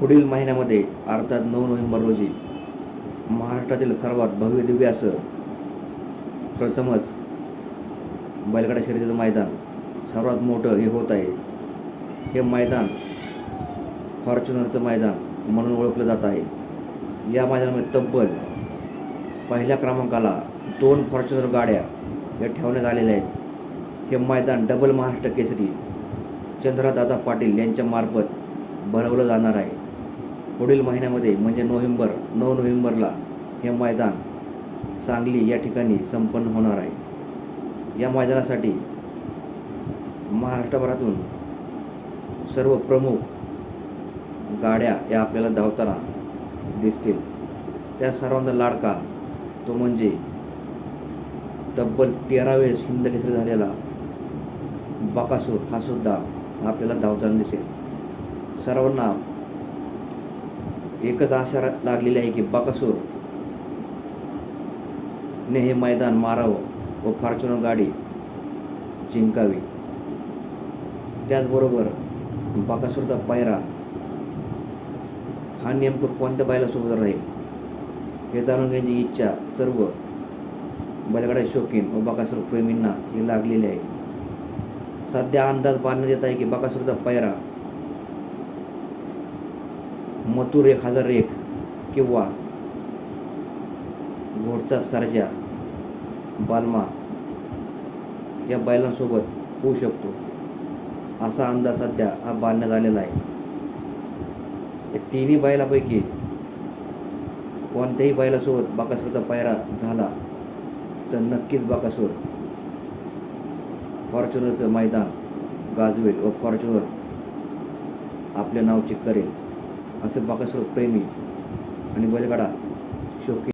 पुढील महिन्यामध्ये अर्थात नऊ नोव्हेंबर रोजी महाराष्ट्रातील सर्वात भव्य दिव्य असं प्रथमच बैलगाडा शर्यतीचं मैदान सर्वात मोठं हे होत आहे. हे मैदान फॉर्च्युनरचं मैदान म्हणून ओळखलं जात आहे. या मैदानामध्ये तब्बल पहिल्या क्रमांकाला दोन फॉर्च्युनर गाड्या या ठेवण्यात आलेल्या आहेत. हे मैदान डबल महाराष्ट्र केसरी चंद्रदादा पाटील यांच्या मार्फत भरवलं जाणार आहे. पुढील महिन्यामध्ये म्हणजे नोव्हेंबर नऊ नोव्हेंबरला हे मैदान सांगली या ठिकाणी संपन्न होणार आहे. या मैदानासाठी महाराष्ट्रभरातून सर्व प्रमुख गाड्या या आपल्याला धावताना दिसतील. त्या सर्वांचा लाडका तो म्हणजे तब्बल तेरा वेळेस हिंदकेसरी झालेला बकासूर हा सुद्धा आपल्याला धावताना दिसेल. सर्वांना एकच आशा लागलेली आहे की बकासूर ने हे मैदान मारावं व फॉर्च्युनर गाडी जिंकावी. त्याचबरोबर बकासूरचा पायरा हा नेमकं कोणत्या बैलासोबत राहील हे जाणून घेण्याची इच्छा सर्व बैलगाडा शौकीन व बकासूर प्रेमींना ही लागलेली आहे. सध्या अंदाज बांधण्यात येत आहे की बकासूरचा पायरा मथुर एक हजार एक किंवा घोडचा सर्जा बालमा या बैलांसोबत होऊ शकतो. असा अंदाज सध्या हा बांधण्यात आलेला आहे. या तिन्ही बैलापैकी कोणत्याही बैलासोबत बाकासूरचा पायरा झाला तर नक्कीच बाकासूर फॉर्च्युनरचं मैदान गाजवेल व फॉर्च्युनर आपल्या नावचे करेल. असे बाकासूर प्रेमी आणि बैलगाडा शोके